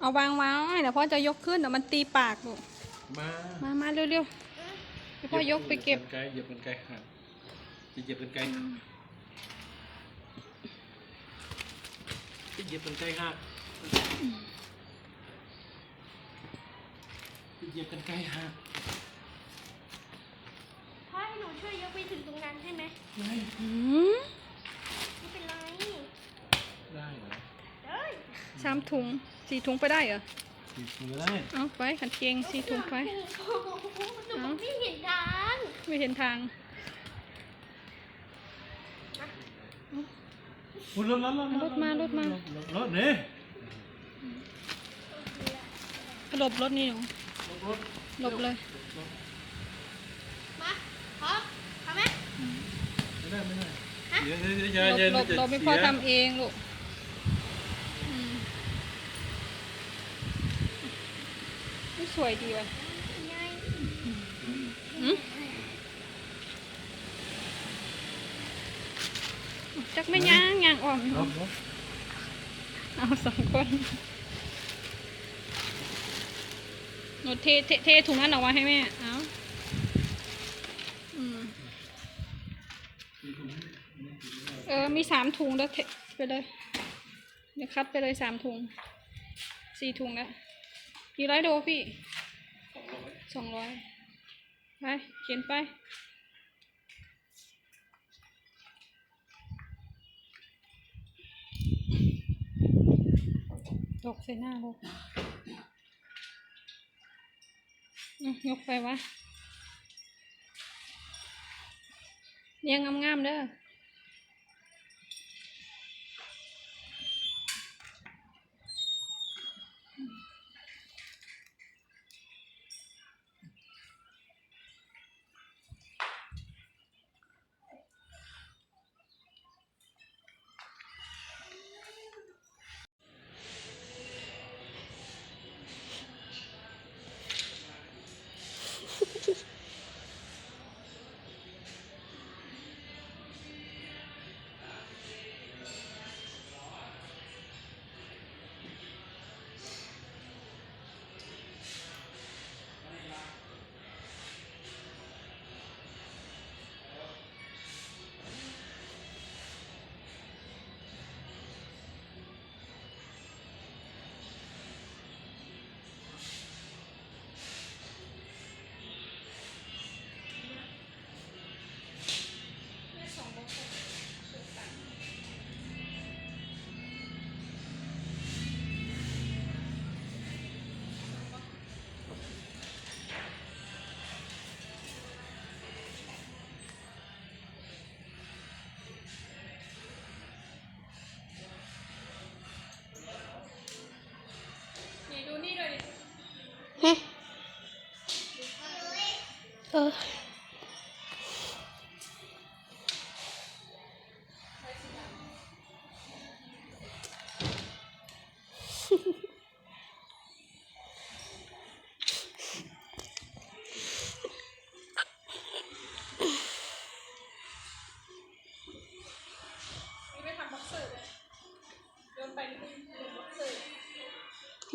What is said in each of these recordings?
เอาวางไว้เดี๋ยวพ่อจะยกขึ้นเดี๋ยวมันตีปากลูกมามามาเร็วๆเดี๋ยวพ่อยกไปเก็บไกลเหยียบกันไกลหักจะเหยียบกันไกลจะเหยียบกันไกลหักจะเหยียบกันไกลหักพ่อให้หนูช่วยยกไปถึงตรงนั้นใช่ไหมได้อืมไม่เป็นไร ได้เหรอ เอ้ย สามถุงสี่ถุงไปได้เหรอติดมือได้เอาไปขันเกงสี่ถุงไป โอ้โหหนูไม่เห็นทางไม่เห็นทางรถรถรถรถมารถมารถเนี่ยหลบรถนี่หนูรถหลบเลยมาพร้อมทำไหมไม่ได้ไม่ได้ฮะเดี๋ยวเดี๋ยวหเดี๋ยวลบเดี๋ยวหลบหลบไม่พ่อทำเองลูกอืมนี่ส วยดีว่ะไงหืมจักไม่ย่างย่างอ่อมรถรถเอาสองคนหนูเทเทเทถุงนั้นออกมาให้แม่ เอาอืมเออ มีสามถุงแล้วเทไปเลย เดี๋ยวคัดไปเลยสามถุง สี่ถุงแล้ว กี่ร้อยโดพี่สองร้อยไปเขียนไป ตกใส่หน้าลูกยกไปวะเรียงงามๆเด้อ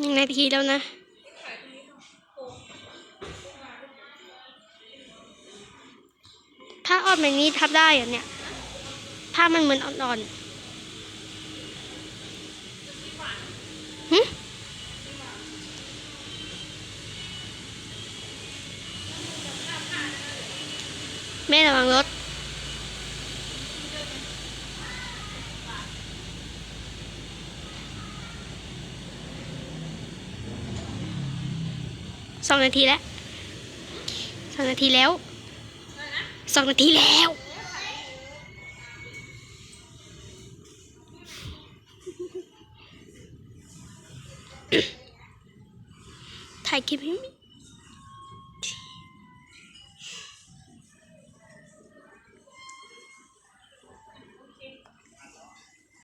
นึ่งนาทีแล้วนะขายตรงนี้ค่ะโอ้ถ้าออกแบบนี้ทับได้เหรอเนี่ย ผ้ามันเหมือนอ่อนๆหึแม่ระวังรถ สองนาทีแล้วสองนาทีแล้วสองนาทีแล้ว ถ่ายคลิปให้มิ